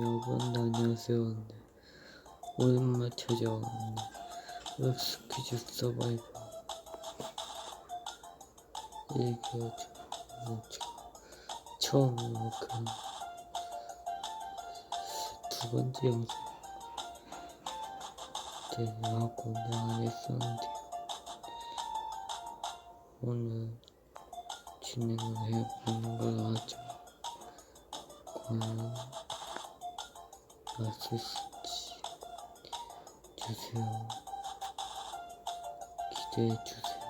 여러분 안녕하세요. 네. 오랜만에 찾아온 럭스퀴즈 서바이벌 이게 처음 그두 번째 영상 때 하고 내가 했었는데 오늘 진행을 해보는 걸 하죠. 과연 맛있을지 주세요. 기대해 주세요.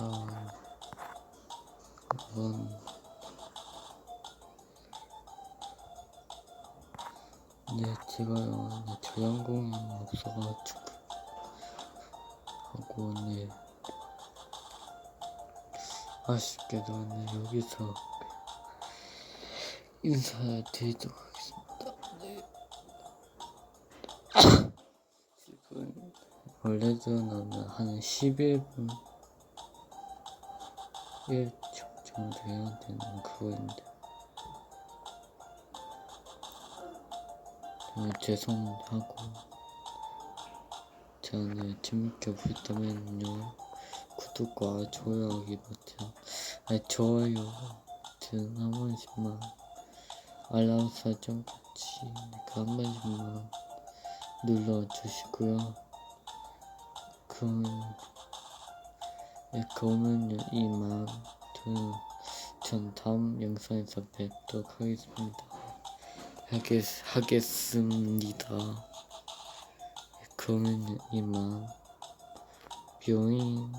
자, 이번 네, 제가요, 네, 저양공이 없어가지고 하고 네 아쉽게도 네, 여기서 인사드리도록 하겠습니다. 네. 지금 원래도 나는 한 11분 1초 정도 해야 되는 그거인데. 네, 죄송하고. 저는 재밌게 보셨다면요. 구독과 좋아요하기 버튼. 아니 좋아요 버튼 한 번씩만. 알람 설정 같이 한 번씩만 눌러주시고요. 그럼 네, 그러면 이만 전 다음 영상에서 뵙도록 하겠습니다. 하겠, 하겠습니다. 네, 그러면 이만 뿅잉